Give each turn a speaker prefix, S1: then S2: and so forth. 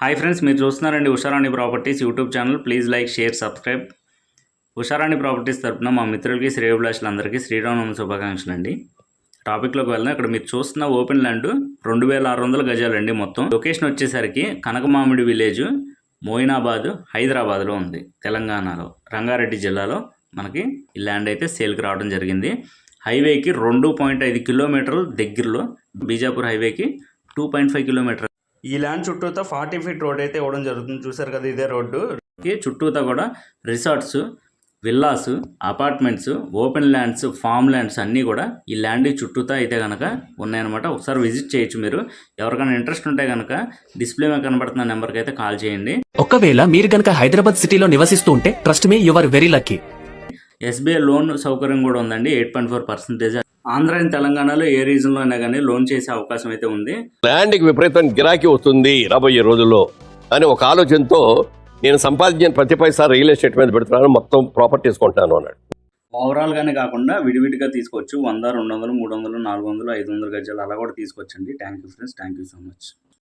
S1: Hi friends మీరు చూస్తున్నారండి Usharani properties YouTube channel. Please like share subscribe. Usharani properties తరపున మా మిత్రులకి శ్రేయభిలాషులందరికీ శ్రీరామనవమి శుభాకాంక్షలు అండి టాపిక్లోకి వెళ్దాం. ఇక్కడ మీరు చూస్తున్న ఓపెన్ ల్యాండ్ రెండు వేల ఆరు వందల గజాలండి మొత్తం. లొకేషన్ వచ్చేసరికి కనకమామిడి విలేజ్ మోయినాబాద్ హైదరాబాద్లో ఉంది. తెలంగాణలో రంగారెడ్డి జిల్లాలో మనకి ఈ ల్యాండ్ అయితే సేల్కి రావడం జరిగింది. హైవేకి రెండు పాయింట్ ఐదు కిలోమీటర్ల దగ్గరలో బీజాపూర్ హైవేకి టూ పాయింట్ ఫైవ్ కిలోమీటర్ ఈ ల్యాండ్ చుట్టూతా ఫార్టీ ఫీట్ రోడ్ అయితే ఇవ్వడం జరుగుతుంది. చూసారు కదా ఇదే రోడ్డు. చుట్టూతా కూడా resorts villas apartments open lands farm lands అన్నీ కూడా ఈ ల్యాండ్ చుట్టూతా అయితే కనుక ఉన్నాయన్నమాట. ఒకసారి విజిట్ చేయొచ్చు మీరు. ఎవరికైనా ఇంట్రెస్ట్ ఉంటే కనుక డిస్ప్లే మీద కనబడుతున్న నెంబర్కి అయితే కాల్ చేయండి.
S2: ఒకవేళ మీరు గనక హైదరాబాద్ సిటీలో నివసిస్తూ ఉంటే trust me your very lucky
S1: SBI loan సౌకర్యం కూడా ఉందండి. Eight point four percentage Andhra and తెలంగాణలో ఏ రీజన్లో అయినా కానీ లోన్ చేసే అవకాశం అయితే ఉంది.
S3: ల్యాండ్కి విపరీతం గిరాకీ వస్తుంది రాబోయే రోజుల్లో అని ఒక ఆలోచనతో నేను సంపాదించిన ప్రతి పైసా రియల్ ఎస్టేట్ మీద పెడుతున్నాను మొత్తం ప్రాపర్టీస్ కొంటాను అన్నాడు.
S1: ఓవరాల్గానే కాకుండా విడివిడిగా తీసుకోవచ్చు. వంద రెండు వందలు మూడు వందలు నాలుగు వందలు ఐదు వందలు గజాలు అలా కూడా తీసుకోవచ్చండి. Thank you friends thank you so much